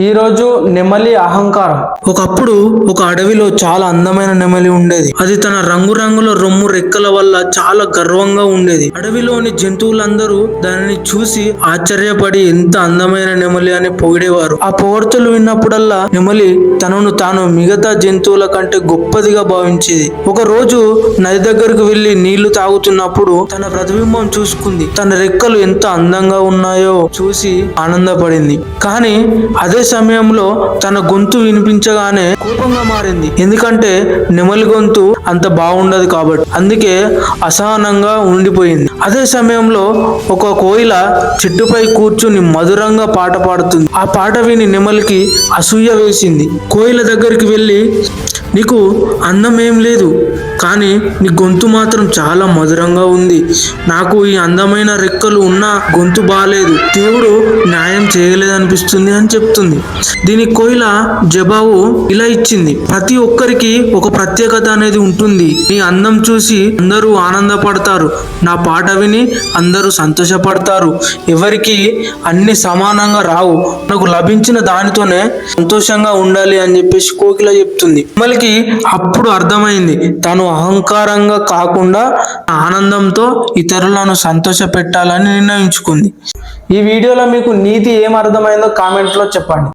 ఈ రోజు నెమలి అహంకారం. ఒకప్పుడు ఒక అడవిలో చాలా అందమైన నెమలి ఉండేది. అది తన రంగురంగుల రొమ్ము రెక్కల వల్ల చాలా గర్వంగా ఉండేది. అడవిలోని జంతువులందరూ దానిని చూసి ఆశ్చర్యపడి ఎంత అందమైన నెమలి అని పొగిడేవారు. ఆ పొగడ్తలు విన్నప్పుడల్లా నెమలి తనను తాను మిగతా జంతువుల కంటే గొప్పదిగా భావించేది. ఒక రోజు నది దగ్గరకు వెళ్ళి నీళ్ళు తాగుతున్నప్పుడు తన ప్రతిబింబం చూసుకుంది. తన రెక్కలు ఎంత అందంగా ఉన్నాయో చూసి ఆనందపడింది. కానీ అదే సమయంలో తన గొంతు వినిపించగానే కోపంగా మారింది. ఎందుకంటే నెమలి గొంతు అంత బాగుండదు కాబట్టి. అందుకే అసహనంగా ఉండిపోయింది. అదే సమయంలో ఒక కోయిల చెట్టుపై కూర్చుని మధురంగా పాట పాడుతుంది. ఆ పాట విని నెమలికి అసూయ వేసింది. కోయిల దగ్గరికి వెళ్ళి నీకు అందం ఏం లేదు. కానీ నీ గొంతు మాత్రం చాలా మధురంగా ఉంది. నాకు ఈ అందమైన రెక్కలు ఉన్నా గొంతు బాగాలేదు దేవుడు న్యాయం చేయలేదనిపిస్తుంది అని చెప్తుంది. దీని కోయిల జవాబు ఇలా ఇచ్చింది. ప్రతి ఒక్కరికి ఒక ప్రత్యేకత అనేది ఉంటుంది. నీ అందం చూసి అందరూ ఆనందపడతారు. నా పాట విని అందరూ సంతోషపడతారు. ఎవరికి అన్ని సమానంగా రావు. నాకు లభించిన దానితోనే సంతోషంగా ఉండాలి అని చెప్పేసి కోకిల చెప్తుంది. మళ్ళీ అప్పుడు అర్థమైంది. తను అహంకారంగా కాకుండా ఆనందంతో ఇతరులను సంతోష పెట్టాలని నిర్ణయించుకుంది. ఈ వీడియోలో మీకు నీతి ఏం అర్థమైందో కామెంట్లో చెప్పండి.